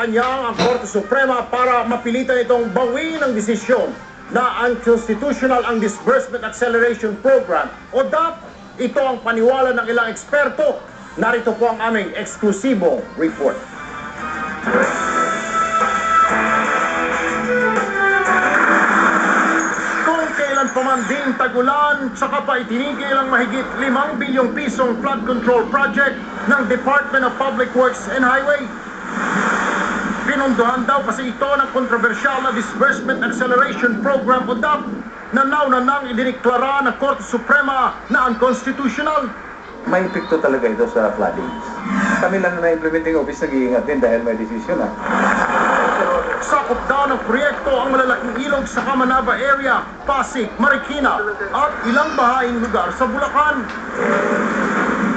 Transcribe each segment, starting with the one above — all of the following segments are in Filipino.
Kanyang ang Korte Suprema para mapilitan itong bawiin ang desisyon na unconstitutional ang Disbursement Acceleration Program o DAP. Ito ang paniwala ng ilang eksperto. Narito po ang aming eksklusibong report. Kung kailan pa man din tagulan, saka pa itinigil ang mahigit 5 bilyong pisong flood control project ng Department of Public Works and Highway. Pinunduhan daw kasi ito ng kontrobersyal na Disbursement Acceleration Program o DAP na nauna nang idiniklara ng Korte Suprema na unconstitutional. may epekto talaga ito sa floodings. Kami lang na implementing office nag-iingat din dahil may decision na. Sakop daw ng proyekto ang malalaking ilog sa Kamanaba area, Pasig, Marikina at ilang bahayang lugar sa Bulacan.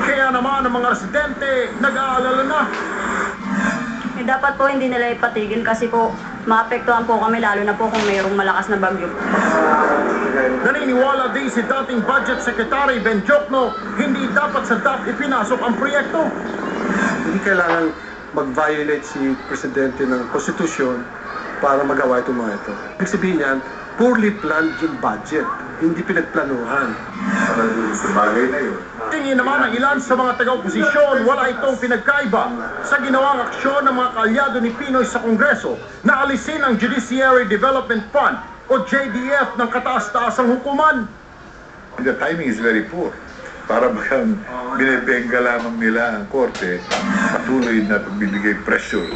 Kaya naman ang mga residente nag-aalala na dapat po hindi nila ipatigil kasi po maapektuhan po kami lalo na po kung mayroong malakas na bagyo. Naniniwala din si dating Budget Secretary Ben Jokno, hindi dapat sa DAP ipinasok ang proyekto. hindi kailangan mag-violate si Presidente ng Konstitusyon para magawa itong mga ito. Ibig sabihin yan, poorly planned yung budget, hindi pinagplanuhan. Tingin naman ng ilan sa mga taga-oposisyon, wala itong pinagkaiba sa ginawang aksyon ng mga kaalyado ni Pinoy sa Kongreso na alisin ang Judiciary Development Fund o JDF ng kataas-taasang hukuman. The timing is very poor. Para bang binibenga lamang nila ang korte, patuloy na pagbibigay pressure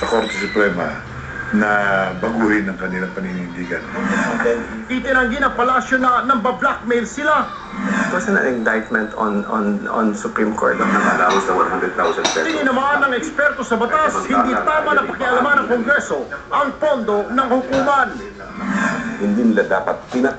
sa Korte Suprema na baguhin ang kanilang paninindigan. Itinanggi ng palasyo na nang blackmail sila. It wasn't an indictment on on on Supreme Court of allowance na 100,000 pesos. Tingin naman ng eksperto sa batas, hindi tama na pakialaman ng Kongreso ang pondo ng hukuman. Hindi nila dapat pinatapos